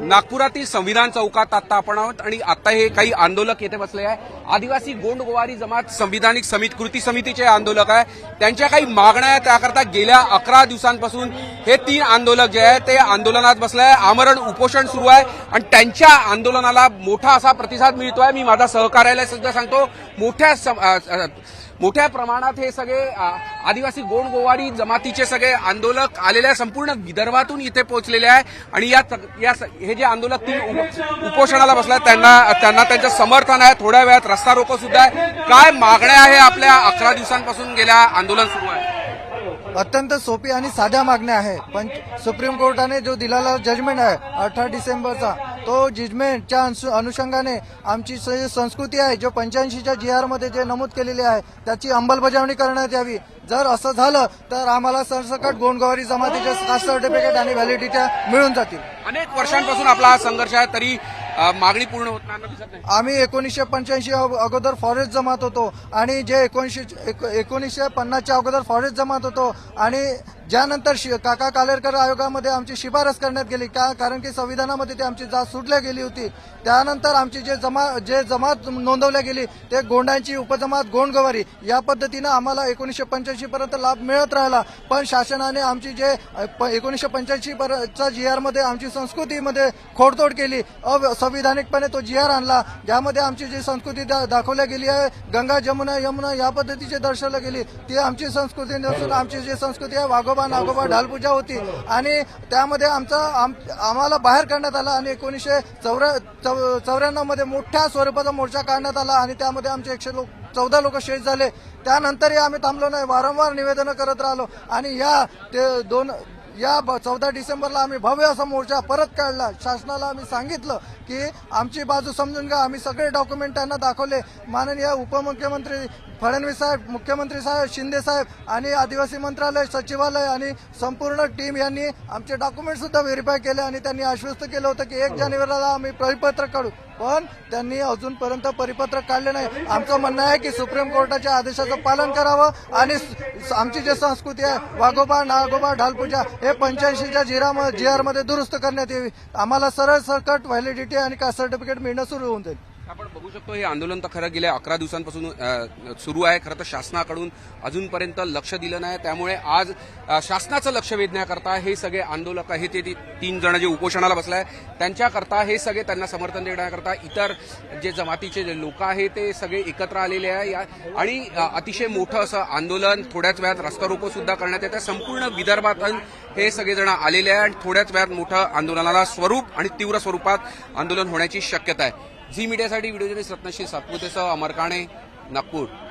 नागपुरातील संविधान चौकात आता आपण आहोत आणि आता हे काही आंदोलक येथे बसले आहे आदिवासी गोंडगोवारी जमात संविधानिक समिती कृती समितीचे आंदोलक आहे त्यांच्या काही मागण्या आहेत त्याकरता गेल्या अकरा दिवसांपासून हे तीन आंदोलक जे आहे ते आंदोलनात बसले आहे आमरण उपोषण सुरू आहे आणि त्यांच्या आंदोलनाला मोठा असा प्रतिसाद मिळतो आहे मी माझा सहकार्याला सुद्धा सांगतो मोठ्या मोठ्या प्रमाणात हे सगळे आदिवासी गोंड गोवारी जमातीचे सगळे आंदोलक आलेले संपूर्ण विदर्भातून इथे पोहोचलेले आहे. आणि या या हे जे आंदोलक तीन उप- उपोषणाला बसलाय त्यांना त्यांना त्यांचं समर्थन आहे. थोड्या वेळात रस्ता रोको सुद्धा आहे. काय मागण्या आहे आपल्या अकरा दिवसांपासून गेल्या आंदोलन सुरू आहे? अत्यंत सोपी आणि साध्या मागण्या आहे. पण सुप्रीम कोर्टाने जो दिलेला जजमेंट आहे अठरा डिसेंबरचा तो जजमेंटच्या अनुषंगाने आमची संस्कृती आहे जो पंच्याऐंशीच्या जी आरमध्ये जे नमूद केलेली आहे त्याची अंमलबजावणी करण्यात यावी. जर असं झालं तर आम्हाला सरसकट गोंडगवारी जमातीचे कास्ट सर्टिफिकेट आणि व्हॅलिडिटी मिळून जातील. अनेक वर्षांपासून आपला हा संघर्ष आहे तरी मागणी पूर्ण दिसत नाही. आम्ही एकोणीसशे पंच्याऐंशी अगोदर फॉरेस्ट जमात होतो आणि जे एकोणीसशे एक- एकोणीसशे पन्नासच्या अगोदर फॉरेस्ट जमात होतो आणि ज्यानंतर शि- काका कालेरकर आयोगामध्ये आमची शिफारस करण्यात गेली. का कारण की संविधानामध्ये ती आमची जात सुटल्या गेली होती. त्यानंतर आमची जे जमा जे जमात नोंदवल्या गेली ते गोंडांची उपजमात गोंडगवारी. या पद्धतीनं आम्हाला एकोणीसशे पंच्याऐंशी पर्यंत लाभ मिळत राहिला. पण शासनाने आमची जे एकोणीसशे पंच्याऐंशी चा जी आरमध्ये आमची संस्कृतीमध्ये खोडतोड केली. असंविधानिकपणे तो जी आर आणला. ज्यामध्ये आमची जी संस्कृती दा- दाखवल्या गेली आहे गंगा जमुना यमुना या पद्धतीचे दर्शवल्या गेली. ती आमची संस्कृती नसून आमची जी संस्कृती आहे वाघोबा नागोबा ढालपूजा होती. आणि त्यामध्ये आमचा आम- आम्हाला बाहेर काढण्यात आला आणि एकोणीसशे चौऱ्याण्णवमध्ये मोठ्या स्वरूपाचा मोर्चा काढण्यात आला आणि त्यामध्ये आमचे एकशे लोक चौदा लोक शहीद झाले. त्यानंतरही आम्ही थांबलो नाही. वारंवार निवेदनं करत राहिलो. आणि या ते दोन या चौदा डिसेंबरला आम्ही भव्य असा मोर्चा परत काढला. शासनाला आम्ही सांगितलं की आमची बाजू समजून घ्या. आम्ही सगळे डॉक्युमेंट त्यांना दाखवले. माननीय उपमुख्यमंत्री फडणवीस साहेब मुख्यमंत्री साहेब शिंदे साहेब आणि आदिवासी मंत्रालय सचिवालय आणि संपूर्ण टीम यांनी आमचे डॉक्युमेंट सुद्धा व्हेरीफाय केले आणि त्यांनी आश्वस्त केलं होतं की एक जानेवारीला आम्ही परिपत्रक काढू. पण त्यांनी अजूनपर्यंत परिपत्रक काढले नाही. आमचं म्हणणं आहे की सुप्रीम कोर्टाच्या आदेशाचं पालन करावं आणि आमची जी संस्कृती आहे वाघोबा नागोबा ढालपूजा हे हे पंच्याऐंशीच्या जिरा जी आरमध्ये दुरुस्त करण्यात यावी. आम्हाला सरळ सरकट व्हॅलिडिटी आणि कास्ट सर्टिफिकेट मिळणं सुरू होऊन जाईल. आपण बघू शकतो हे आंदोलन तर खरं गेल्या अकरा दिवसांपासून सुरू आहे. खरं तर शासनाकडून अजूनपर्यंत लक्ष दिलं नाही. त्यामुळे आज शासनाचं लक्ष वेधण्याकरता हे सगळे आंदोलक हे ते ती- तीन जण जे उपोषणाला बसलाय त्यांच्याकरता हे सगळे त्यांना समर्थन देण्याकरता इतर जे जमातीचे जे लोक आहेत ते सगळे एकत्र आलेले आहे. या- आणि अतिशय मोठं असं आंदोलन थोड्याच वेळात रस्ता रोको सुद्धा करण्यात येतं संपूर्ण विदर्भातून हे सगळेजण आलेले आहे आणि थोड्याच वेळात मोठं आंदोलनाला स्वरूप आणि तीव्र स्वरूपात आंदोलन होण्याची शक्यता आहे. झी मीडियासाठी व्हिडिओ जर्नलिस्ट रत्नश्री सातपुतेसह अमर काणे नागपूर.